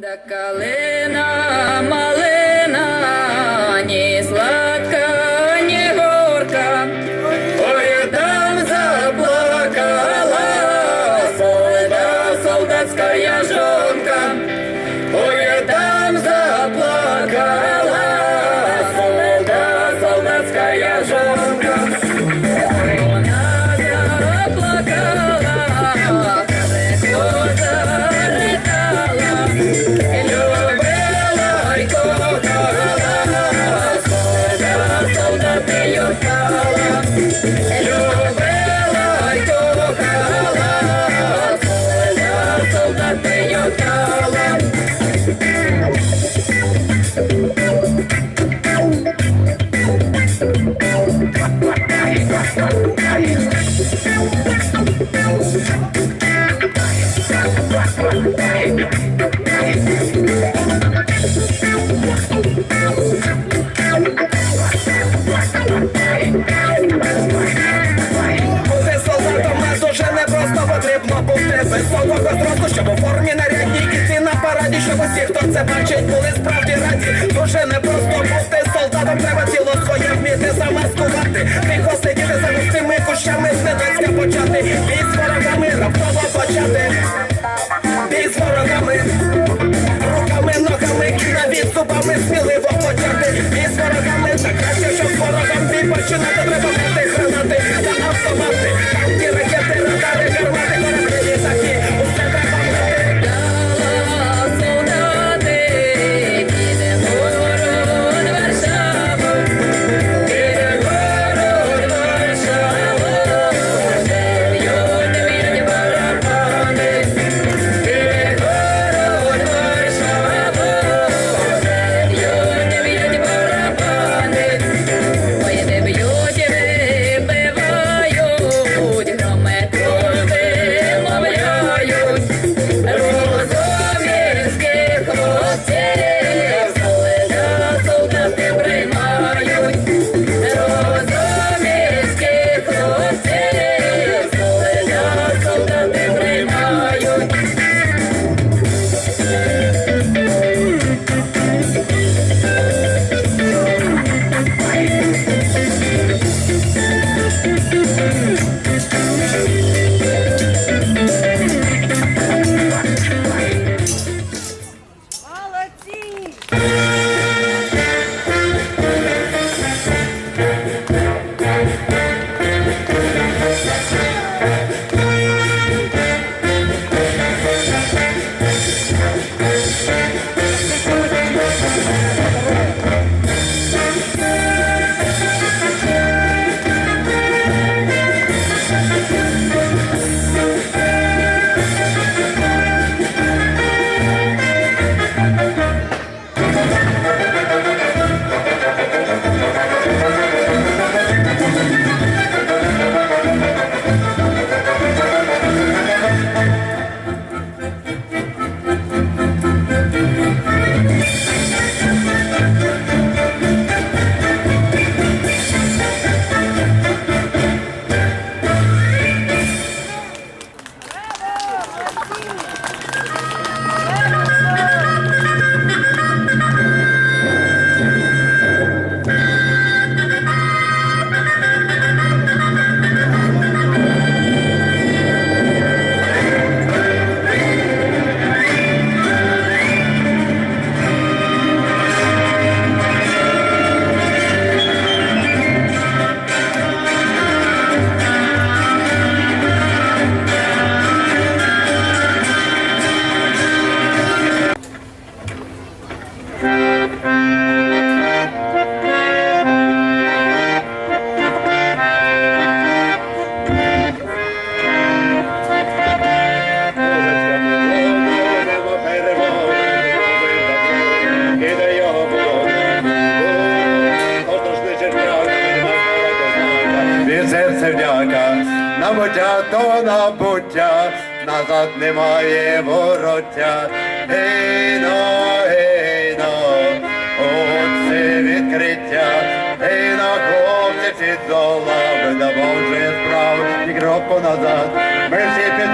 Да калина малина, ні сладка, ні горка, ой, там заплакала солдат, солдатская жонка, ой, там заплакала солдат, солдатская жонка. America. Усі, хто це бачить, були справді раді. Дуже не просто бути солдатом, треба тіло своє вміти замаскувати. Тихо сидіти за густими кущами, зненацька почати. Бій з ворогами, раптово почати. Бій з ворогами, руками, ногами навіть зубами сміливо почати. Бій з ворогами, так краще, щоб з ворогом бій починати. Треба мати Вдяка, набуття то набуття, назад немає вороття. Гейно, гейно, життя, і на хлопці під долами на Божий справ і кроку назад. Ми всі під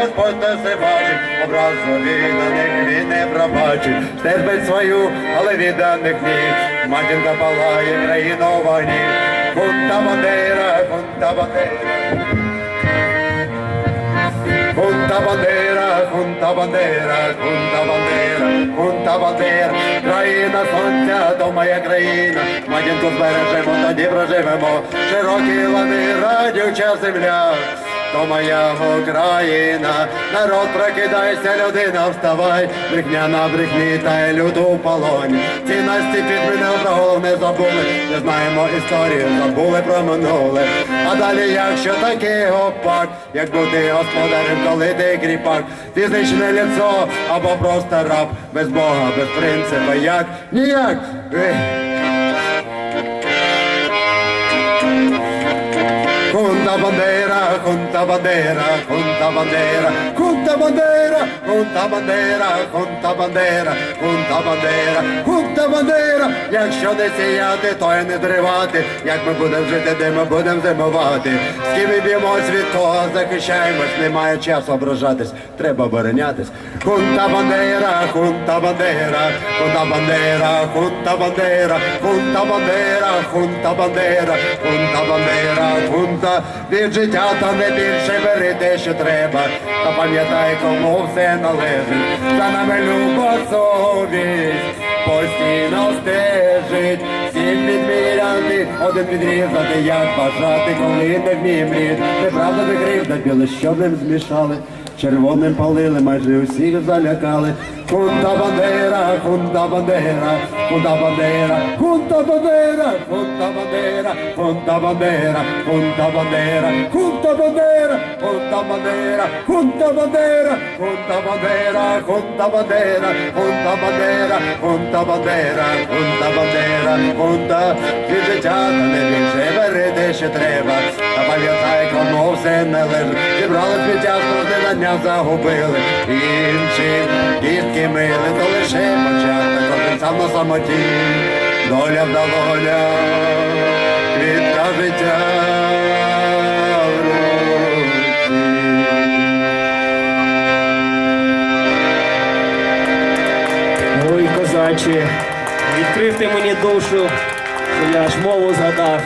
Господь все бачить, образові на них він не пробачить, стерпить свою, але відданих ні. Матінка палає країну війні, Кунта бандера, кунта бандера. Хунта бандера, хунта бандера, хунта бандера, хунта бандера, країна сонця, то моя країна, матінку збережемо, тоді проживемо, широкі лани, радюча земля, то моя Україна, народ прокидайся, людина, вставай, брехня на брехні та й люду в полоні. Цінності під мене про головне забули, не знаємо історію, забули про минуле. А далі, якщо такий гопак, як бути господарем, коли ти кріпак, фізичне лицо або просто раб, без Бога, без принципу, як? Ніяк. Conta bandeira, conta bandeira, conta bandeira, conta bandeira, conta банdeira, конта бандера, конта бандера, конта бандера, якщо не сіяти, то й не тривати, як ми будемо жити, де ми будемо зимувати. З ким ми б'ємось від того, захищаємось, немає часу ображатись, треба оборонятись. Конта бандера, конта бандера, конта бандера, конта бандера, конта бандера, конта бандера, конта бандера, конта від життя, та не більше бери те, що треба. Та пам'ятай, кому все належить. За нами люба совість, постійно стежить. Всім підміряти, один підрізати, як бажати, коли не вмієм. Неправда не кривда, біле чорним змішали. Червоним палили, майже усіх залякали. Хунта бандера, хунта бандера, хунта бандера, хунта бандера, хунта бандера, хунта бандера, хунта бандера, хунта бандера, хунта бандера, хунта бандера, хунта бандера, хунта бандера, хунта бандера, хунта бандера, хунта бандера, хунта від життя та не більше бери те, що треба. Та пам'ятай, кому все належить. Зібрали сміття, з дня загубили. Інші дітки мили, то лише початок, кожен сам на самоті. Доля в долоня, квітка життя. Ой, козаче, відкрив ти мені душу, що я аж мову згадав.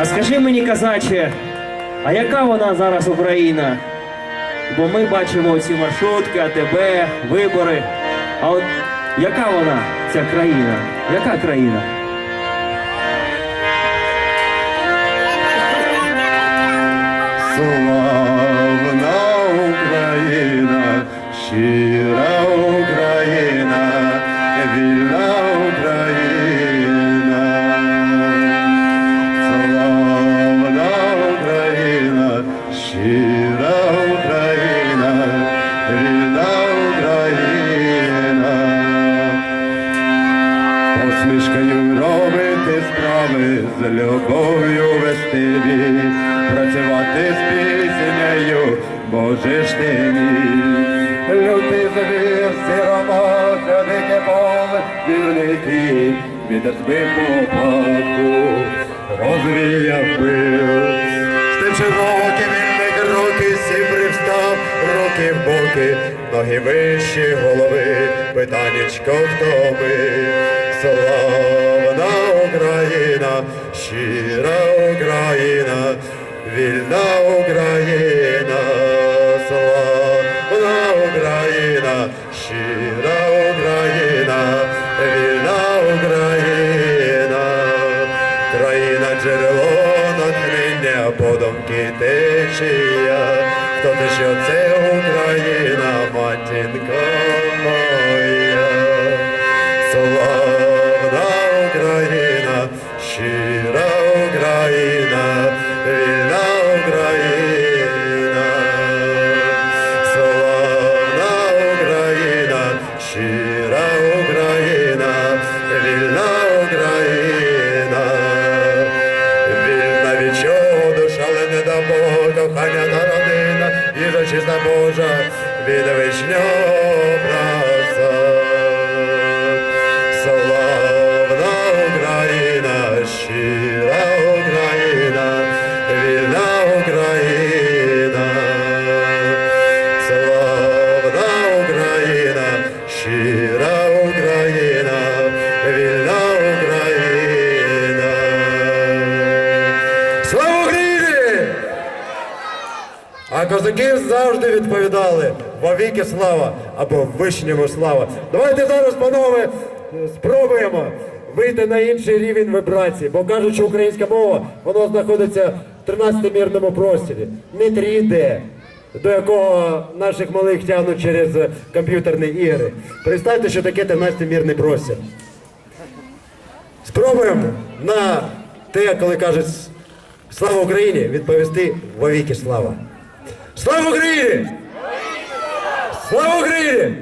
А скажи мені, козаче, а яка вона зараз Україна? Бо ми бачимо ці маршрутки, АТБ, вибори. А от яка вона, ця країна? Яка країна? Любов'ю вести бій, працювати з піснею, Боже ж ти мій. Лютий звір, сіромося, дике поле, вірний кіт, вітер збив попадку, розвіяв пил. З тим широкі вільних руки сів привстав, руки в боки, ноги вищі голови, питаннячко хто ми, славна Україна, щира Україна, вільна Україна, кохання народина і їжа Божа, від вишня праса. Славна Україна, щира Україна, вільна Україна, славна Україна, щира. Козаки завжди відповідали «Вовіки слава або вишньому слава. Давайте зараз, панове, спробуємо вийти на інший рівень вібрації, бо кажуть, що українська мова воно знаходиться в 13-мірному просторі, не 3D, до якого наших малих тягнуть через комп'ютерні ігри. Представте, що таке 13-мірний простір. Спробуємо на те, коли кажуть Слава Україні, відповісти вовіки слава. Слава Україні! Слава Україні!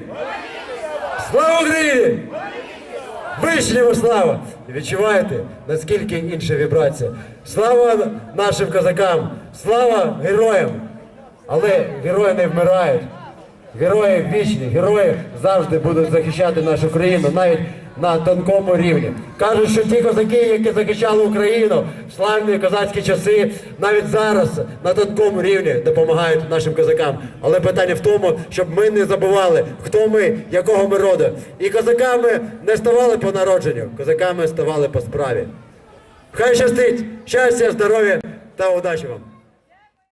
Слава Україні! Вишнього слава! Відчуваєте, наскільки інша вібрація? Слава нашим козакам! Слава героям! Але герої не вмирають. Герої вічні, герої завжди будуть захищати нашу країну, навіть на тонкому рівні. Кажуть, що ті козаки, які захищали Україну в славні козацькі часи, навіть зараз на тонкому рівні допомагають нашим козакам. Але питання в тому, щоб ми не забували, хто ми, якого ми роду. І козаками не ставали по народженню, козаками ставали по справі. Хай щастить! Щастя, здоров'я та удачі вам!